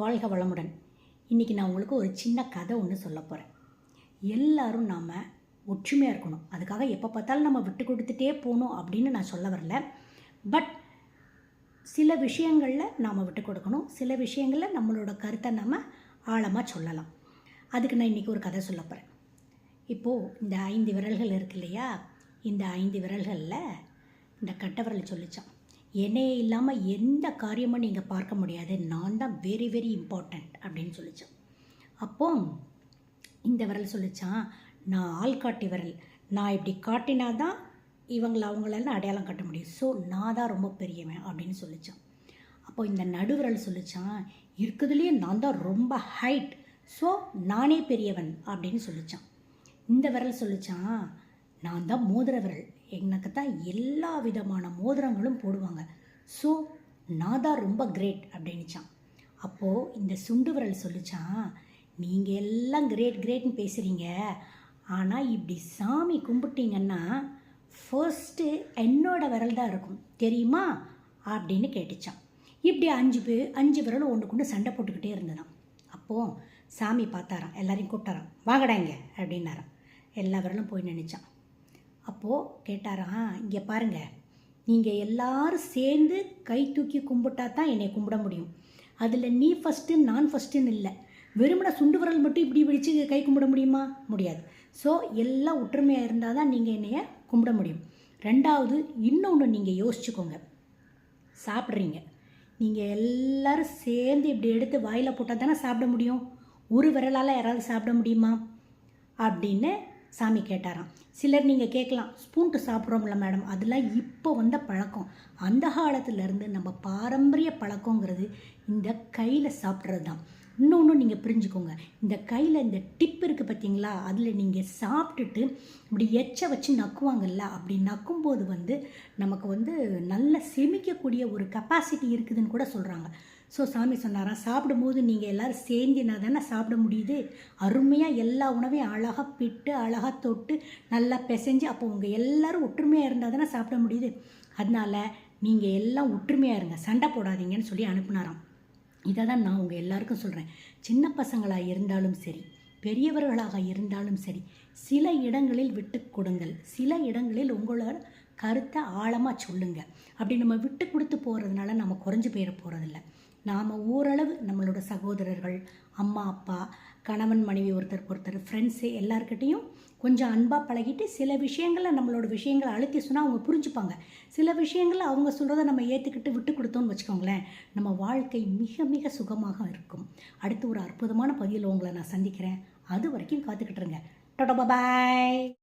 வாழ்க வளமுடன். இன்றைக்கி நான் உங்களுக்கு ஒரு சின்ன கதை ஒன்று சொல்ல போகிறேன் எல்லாரும் நாம் ஒற்றுமையாக இருக்கணும். அதுக்காக எப்போ பார்த்தாலும் நம்ம விட்டு கொடுத்துட்டே போகணும் அப்படின்னு நான் சொல்ல வரல. பட் சில விஷயங்களில் நாம் விட்டு கொடுக்கணும். சில விஷயங்களில் நம்மளோட கருத்தை நம்ம ஆழமாக சொல்லலாம். அதுக்கு நான் இன்றைக்கி ஒரு கதை சொல்ல போகிறேன் இப்போது இந்த ஐந்து விரல்கள் இருக்கு இல்லையா? இந்த ஐந்து விரல்களில் இந்த கட்டவரலை சொல்லித்தான் சொல்லிச்சான். என்னையே இல்லாமல் எந்த காரியமும் நீங்கள் பார்க்க முடியாது. நான் தான் வெரி வெரி இம்பார்ட்டண்ட் அப்படின்னு சொல்லிச்சான். அப்போ இந்த விரல் சொல்லிச்சான் நான் ஆள்காட்டி விரல். நான் இப்படி காட்டினா தான் இவங்களை அவங்களெல்லாம் அடையாளம் காட்ட முடியும். ஸோ நான் தான் ரொம்ப பெரியவன் அப்படின்னு சொல்லித்தான் அப்போ இந்த நடுவிரல் சொல்லிச்சான் இருக்கிறதுலேயே நான் தான் ரொம்ப ஹைட் ஸோ நானே பெரியவன் அப்படின்னு சொல்லிச்சான். இந்த விரல் சொல்லிச்சான் நான் தான் மோதிர விரல் எனக்கு தான் எல்லா விதமான மோதிரங்களும் போடுவாங்க. ஸோ நான் தான் ரொம்ப கிரேட் அப்படின்னுச்சான். அப்போது இந்த சுண்டு விரல் சொல்லிச்சான் நீங்கள் எல்லாம் கிரேட் கிரேட்னு பேசுகிறீங்க ஆனால் இப்படி சாமி கும்பிட்டீங்கன்னா ஃபர்ஸ்ட்டு என்னோடய விரல் தான் இருக்கும். தெரியுமா? அப்படின்னு கேட்டுச்சான். இப்படி அஞ்சு பேர் அஞ்சு விரலும் ஒன்று கொண்டு சண்டை போட்டுக்கிட்டே இருந்ததான் அப்போது சாமி பார்த்தாராம். எல்லாரையும் கூப்பிட்டாராம். வாங்கடாங்க அப்படின்னாராம். எல்லா விரலும் போய் நினச்சான் அப்போது கேட்டாராம் இங்கே பாருங்கள் நீங்கள் எல்லாரும் சேர்ந்து கை தூக்கி கும்பிட்டா தான் என்னை கும்பிட முடியும். அதில் நீ ஃபஸ்ட்டு நான் ஃபஸ்ட்டுன்னு இல்லை. வெறுமனை சுண்டு விரல் மட்டும் இப்படி பிடிச்சு கை கும்பிட முடியுமா? முடியாது. ஸோ எல்லாம் ஒற்றுமையாக இருந்தால் தான் நீங்கள் என்னைய கும்பிட முடியும். ரெண்டாவது இன்னொன்று நீங்கள் யோசிச்சுக்கோங்க. சாப்பிட்றீங்க. நீங்கள் எல்லோரும் சேர்ந்து இப்படி எடுத்து வாயில் போட்டால் தானே சாப்பிட முடியும்? ஒரு விரலால் யாராவது சாப்பிட முடியுமா? அப்படின்னு சாமி கேட்டாராம். சிலர் நீங்கள் கேட்கலாம் ஸ்பூன்ட்டு சாப்பிட்றோம்ல மேடம் அதெல்லாம் இப்போ வந்த பழக்கம். அந்த காலத்துலேருந்து நம்ம பாரம்பரிய பழக்கங்கிறது இந்த கையில் சாப்பிட்றது தான் இன்னொன்று நீங்கள் புரிஞ்சுக்கோங்க. இந்த கையில் இந்த டிப் இருக்குது பார்த்தீங்களா அதில் நீங்கள் சாப்பிட்டுட்டு இப்படி எச்ச வச்சு நக்குவாங்கல்ல? அப்படி நக்கும்போது வந்து நமக்கு வந்து நல்ல செமிக்கக்கூடிய ஒரு கெப்பாசிட்டி இருக்குதுன்னு கூட சொல்கிறாங்க ஸோ சாமி சொன்னாராம் சாப்பிடும்போது நீங்கள் எல்லோரும் சேர்ந்தினா தானே சாப்பிட முடியுது? அருமையாக எல்லா உணவையும் அழகாக பிட்டு அழகாக தொட்டு நல்லா பிசைஞ்சு அப்போ உங்கள் எல்லோரும் ஒற்றுமையாக இருந்தால் தானே சாப்பிட முடியுது? அதனால் நீங்கள் எல்லாம் ஒற்றுமையாக இருங்க. சண்டை போடாதீங்கன்னு சொல்லி அனுப்புனாராம். இதை தான் நான் உங்கள் எல்லாருக்கும் சொல்கிறேன் சின்ன பசங்களாக இருந்தாலும் சரி பெரியவர்களாக இருந்தாலும் சரி சில இடங்களில் விட்டு கொடுங்கள். சில இடங்களில் உங்களோட கருத்தை ஆழமாக சொல்லுங்கள் அப்படி நம்ம விட்டு கொடுத்து போகிறதுனால நம்ம குறைஞ்சு போயிட போகிறதில்ல நாம் ஓரளவு நம்மளோட சகோதரர்கள் அம்மா அப்பா கணவன் மனைவி ஒருத்தருக்கு ஒருத்தர் ஃப்ரெண்ட்ஸு எல்லாருக்கிட்டேயும் கொஞ்சம் அன்பாக பழகிட்டு சில விஷயங்களை நம்மளோட விஷயங்களை அழுத்தி சொன்னால் அவங்க புரிஞ்சுப்பாங்க. சில விஷயங்களை அவங்க சொல்கிறத நம்ம ஏற்றுக்கிட்டு விட்டு கொடுத்தோம்னு வச்சுக்கோங்களேன் நம்ம வாழ்க்கை மிக மிக சுகமாக இருக்கும். அடுத்து ஒரு அற்புதமான பதிவில் உங்களை நான் சந்திக்கிறேன். அது வரைக்கும் காத்துக்கிட்டுருங்க டொட பாய்.